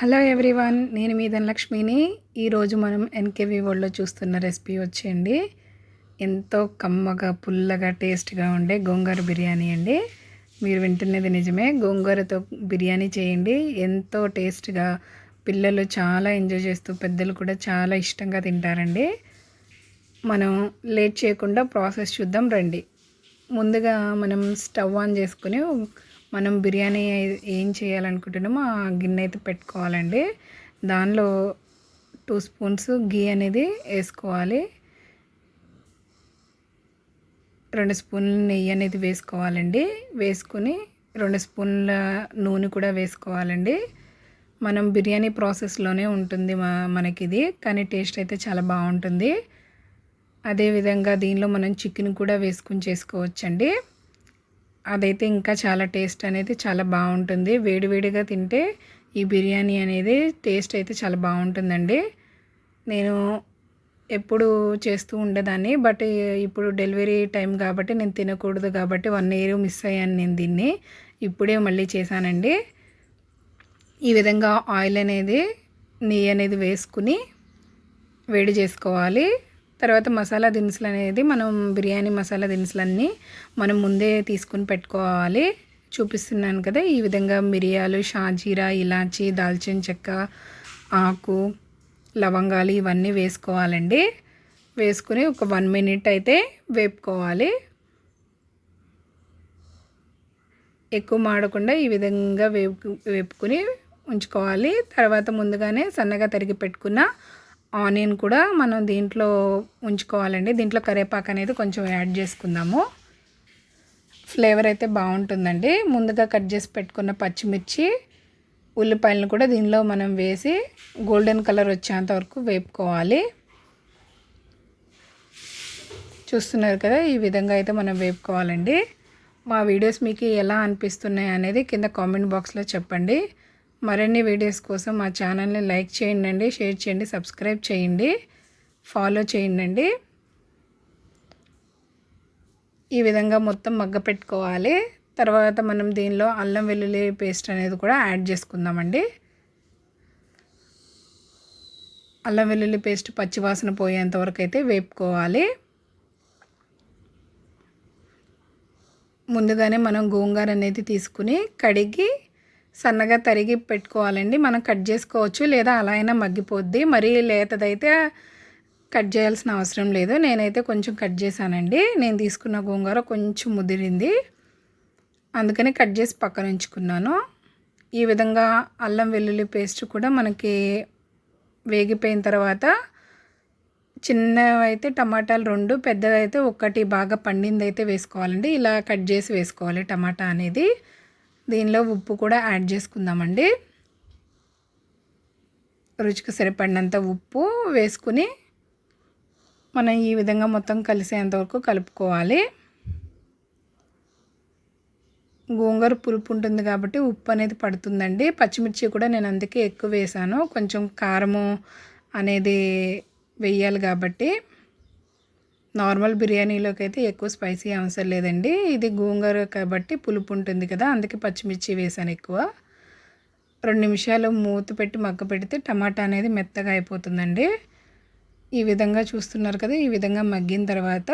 Hello everyone నేను మీ ధనలక్ష్మిని. ఈరోజు మనం ఎన్కేవి వరల్డ్లో చూస్తున్న రెసిపీ వచ్చేయండి. ఎంతో కమ్మగా పుల్లగా టేస్ట్గా ఉండే గోంగూర బిర్యానీ అండి. మీరు వింటున్నది నిజమే గోంగూరతో బిర్యానీ చేయండి. ఎంతో టేస్ట్గా పిల్లలు చాలా ఎంజాయ్ చేస్తూ పెద్దలు కూడా చాలా ఇష్టంగా తింటారండి. మనం లేట్ చేయకుండా ప్రాసెస్ చూద్దాం రండి. ముందుగా మనం స్టవ్ ఆన్ చేసుకుని మనం బిర్యానీ ఏం చేయాలనుకుంటున్నామో ఆ గిన్నె అయితే పెట్టుకోవాలండి. దానిలో టూ స్పూన్స్ గీ అనేది వేసుకోవాలి. రెండు స్పూన్ల నెయ్యి అనేది వేసుకోవాలండి. వేసుకుని రెండు స్పూన్ల నూనె కూడా వేసుకోవాలండి. మనం బిర్యానీ ప్రాసెస్లోనే ఉంటుంది మా మనకిది కానీ టేస్ట్ అయితే చాలా బాగుంటుంది. అదేవిధంగా దీనిలో మనం చికెన్ కూడా వేసుకుని చేసుకోవచ్చండి. అదైతే ఇంకా చాలా టేస్ట్ అనేది చాలా బాగుంటుంది. వేడివేడిగా తింటే ఈ బిర్యానీ అనేది టేస్ట్ అయితే చాలా బాగుంటుందండి. నేను ఎప్పుడు చేస్తూ ఉండేదాన్ని బట్ ఇప్పుడు డెలివరీ టైం కాబట్టి నేను తినకూడదు కాబట్టి వన్ ఇయర్ మిస్ అయ్యాను నేను దీన్ని. ఇప్పుడే మళ్ళీ చేశానండి. ఈ విధంగా ఆయిల్ అనేది నెయ్యి అనేది వేసుకుని వేడి చేసుకోవాలి. తర్వాత మసాలా దినుసులు అనేది మనం బిర్యానీ మసాలా దినుసులన్నీ మనం ముందే తీసుకుని పెట్టుకోవాలి. చూపిస్తున్నాను కదా ఈ విధంగా మిరియాలు షాజీరా ఇలాచి దాల్చిన చెక్క ఆకు లవంగాలు ఇవన్నీ వేసుకోవాలండి. వేసుకుని ఒక వన్ మినిట్ అయితే వేపుకోవాలి. ఎక్కువ మాడకుండా ఈ విధంగా వేపు వేపుకుని ఉంచుకోవాలి. తర్వాత ముందుగానే సన్నగా తరిగి పెట్టుకున్న ఆనియన్ కూడా మనం దీంట్లో ఉంచుకోవాలండి. దీంట్లో కరివేపాకు అనేది కొంచెం యాడ్ చేసుకుందాము. ఫ్లేవర్ అయితే బాగుంటుందండి. ముందుగా కట్ చేసి పెట్టుకున్న పచ్చిమిర్చి ఉల్లిపాయలను కూడా దీనిలో మనం వేసి గోల్డెన్ కలర్ వచ్చేంత వరకు వేపుకోవాలి. చూస్తున్నారు కదా ఈ విధంగా అయితే మనం వేపుకోవాలండి. మా వీడియోస్ మీకు ఎలా అనిపిస్తున్నాయి అనేది కింద కామెంట్ బాక్స్లో చెప్పండి. మరిన్ని వీడియోస్ కోసం మా ఛానల్ని లైక్ చేయండి షేర్ చేయండి సబ్స్క్రైబ్ చేయండి ఫాలో చేయండి ఈ విధంగా మొత్తం మగ్గ పెట్టుకోవాలి. తర్వాత మనం దీనిలో అల్లం వెల్లుల్లి పేస్ట్ అనేది కూడా యాడ్ చేసుకుందామండి. అల్లం వెల్లుల్లి పేస్ట్ పచ్చివాసన పోయేంత వరకు అయితే వేపుకోవాలి. ముందుగానే మనం గోంగూర అనేది తీసుకుని కడిగి సన్నగా తరిగి పెట్టుకోవాలండి. మనం కట్ చేసుకోవచ్చు లేదా అలా అయినా మగ్గిపోద్ది. మరీ లేతదైతే కట్ చేయాల్సిన అవసరం లేదు. నేనైతే కొంచెం కట్ చేశానండి. నేను తీసుకున్న గోంగూర కొంచెం ముదిరింది. అందుకని కట్ చేసి పక్కన ఉంచుకున్నాను. ఈ విధంగా అల్లం వెల్లుల్లి పేస్ట్ కూడా మనకి వేగిపోయిన తర్వాత చిన్నవైతే టమాటాలు రెండు పెద్దదైతే ఒకటి బాగా పండింది అయితే వేసుకోవాలండి. ఇలా కట్ చేసి వేసుకోవాలి టమాటా అనేది. దీనిలో ఉప్పు కూడా యాడ్ చేసుకుందామండి. రుచికి సరిపడినంత ఉప్పు వేసుకుని మనం ఈ విధంగా మొత్తం కలిసేంత వరకు కలుపుకోవాలి. గోంగూర పులుపు ఉంటుంది కాబట్టి ఉప్పు అనేది పడుతుందండి. పచ్చిమిర్చి కూడా నేను అందుకే ఎక్కువ వేసాను. కొంచెం కారము అనేది వెయ్యాలి కాబట్టి నార్మల్ బిర్యానీలోకి అయితే ఎక్కువ స్పైసీ అవసరం లేదండి. ఇది గోంగూర కాబట్టి పులుపు ఉంటుంది కదా అందుకే పచ్చిమిర్చి వేసాను ఎక్కువ. రెండు నిమిషాలు మూత పెట్టి మగ్గ పెడితే టమాటా అనేది మెత్తగా అయిపోతుందండి. ఈ విధంగా చూస్తున్నారు కదా ఈ విధంగా మగ్గిన తర్వాత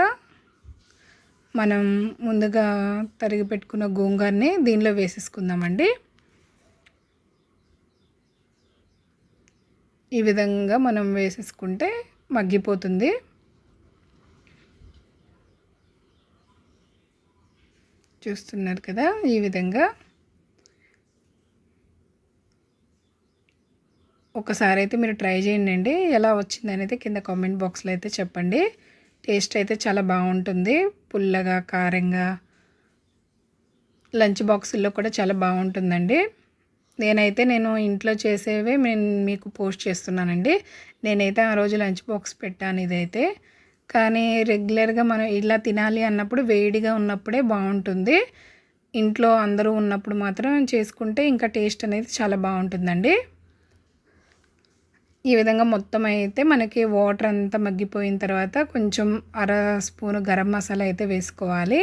మనం ముందుగా తరిగి పెట్టుకున్న గోంగూరని దీనిలో వేసేసుకుందామండి. ఈ విధంగా మనం వేసేసుకుంటే మగ్గిపోతుంది. చూస్తున్నారు కదా ఈ విధంగా. ఒకసారి అయితే మీరు ట్రై చేయండి ఎలా వచ్చింది అనేది కింద కామెంట్ బాక్స్లో అయితే చెప్పండి. టేస్ట్ అయితే చాలా బాగుంటుంది. పుల్లగా కారంగా లంచ్ బాక్సుల్లో కూడా చాలా బాగుంటుందండి. నేనైతే నేను ఇంట్లో చేసేవే నేను మీకు పోస్ట్ చేస్తున్నానండి. నేనైతే ఆ రోజు లంచ్ బాక్స్ పెట్టాను ఇదైతే. కానీ రెగ్యులర్గా మనం ఇలా తినాలి అన్నప్పుడు వేడిగా ఉన్నప్పుడే బాగుంటుంది. ఇంట్లో అందరూ ఉన్నప్పుడు మాత్రం చేసుకుంటే ఇంకా టేస్ట్ అనేది చాలా బాగుంటుందండి. ఈ విధంగా మొత్తం అయితే మనకి వాటర్ అంతా మగ్గిపోయిన తర్వాత కొంచెం అర స్పూను గరం మసాలా అయితే వేసుకోవాలి.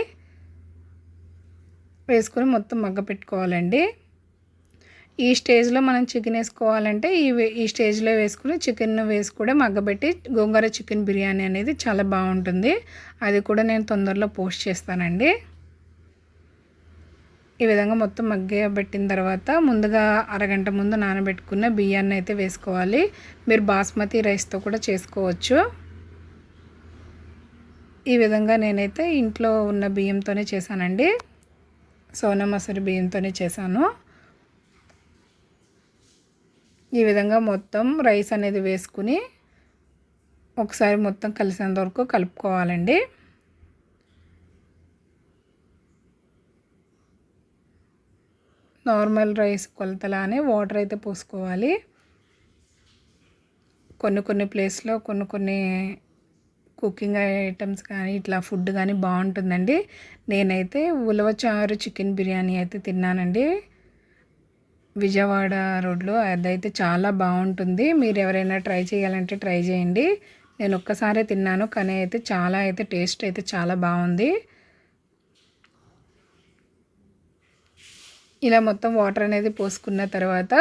వేసుకొని మొత్తం మగ్గ పెట్టుకోవాలండి ఈ స్టేజ్లో మనం చికెన్ వేసుకోవాలంటే ఈ ఈ స్టేజ్లో వేసుకుని చికెన్ వేసి కూడా మగ్గబెట్టి గోంగూర చికెన్ బిర్యానీ అనేది చాలా బాగుంటుంది. అది కూడా నేను తొందరలో పోస్ట్ చేస్తానండి. ఈ విధంగా మొత్తం మగ్గబెట్టిన తర్వాత ముందుగా అరగంట ముందు నానబెట్టుకున్న బియ్యాన్ని అయితే వేసుకోవాలి. మీరు బాస్మతి రైస్తో కూడా చేసుకోవచ్చు. ఈ విధంగా నేనైతే ఇంట్లో ఉన్న బియ్యంతోనే చేశానండి. సోనా మసూరి బియ్యంతోనే చేశాను. ఈ విధంగా మొత్తం రైస్ అనేది వేసుకుని ఒకసారి మొత్తం కలిసేంత వరకు కలుపుకోవాలండి. నార్మల్ రైస్ కొలతలానే వాటర్ అయితే పోసుకోవాలి. కొన్ని కొన్ని ప్లేస్లో కొన్ని కొన్ని కుకింగ్ ఐటమ్స్ కానీ ఇట్లా ఫుడ్ కానీ బాగుంటుందండి. నేనైతే ఉలవచారు చికెన్ బిర్యానీ అయితే తిన్నానండి. విజయవాడ రోడ్లో. అదైతే చాలా బాగుంటుంది. మీరు ఎవరైనా ట్రై చేయాలంటే ట్రై చేయండి. నేను ఒక్కసారే తిన్నాను కానీ అయితే చాలా అయితే టేస్ట్ అయితే చాలా బాగుంది. ఇలా మొత్తం వాటర్ అనేది పోసుకున్న తర్వాత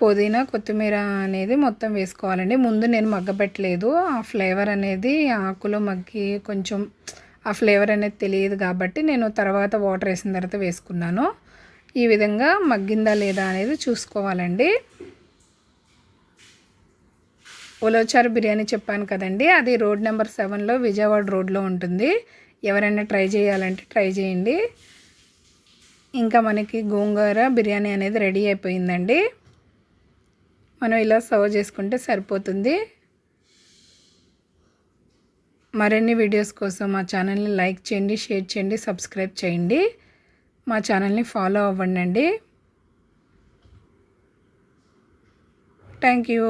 పుదీనా కొత్తిమీర అనేది మొత్తం వేసుకోవాలండి. ముందు నేను మగ్గపెట్టలేదు. ఆ ఫ్లేవర్ అనేది ఆకులో మగ్గి కొంచెం ఆ ఫ్లేవర్ అనేది తెలియదు కాబట్టి నేను తర్వాత వాటర్ వేసిన తర్వాత వేసుకున్నాను. ఈ విధంగా మగ్గిందా లేదా అనేది చూసుకోవాలండి. ఉలవచారు బిర్యానీ చెప్పాను కదండి అది రోడ్ నెంబర్ సెవెన్లో విజయవాడ రోడ్లో ఉంటుంది. ఎవరైనా ట్రై చేయాలంటే ట్రై చేయండి. ఇంకా మనకి గోంగూర బిర్యానీ అనేది రెడీ అయిపోయిందండి. మనం ఇలా సర్వ్ చేసుకుంటే సరిపోతుంది. మరిన్ని వీడియోస్ కోసం మా ఛానల్ని లైక్ చేయండి షేర్ చేయండి సబ్స్క్రైబ్ చేయండి. మా ఛానల్ని ఫాలో అవ్వండి థ్యాంక్ యూ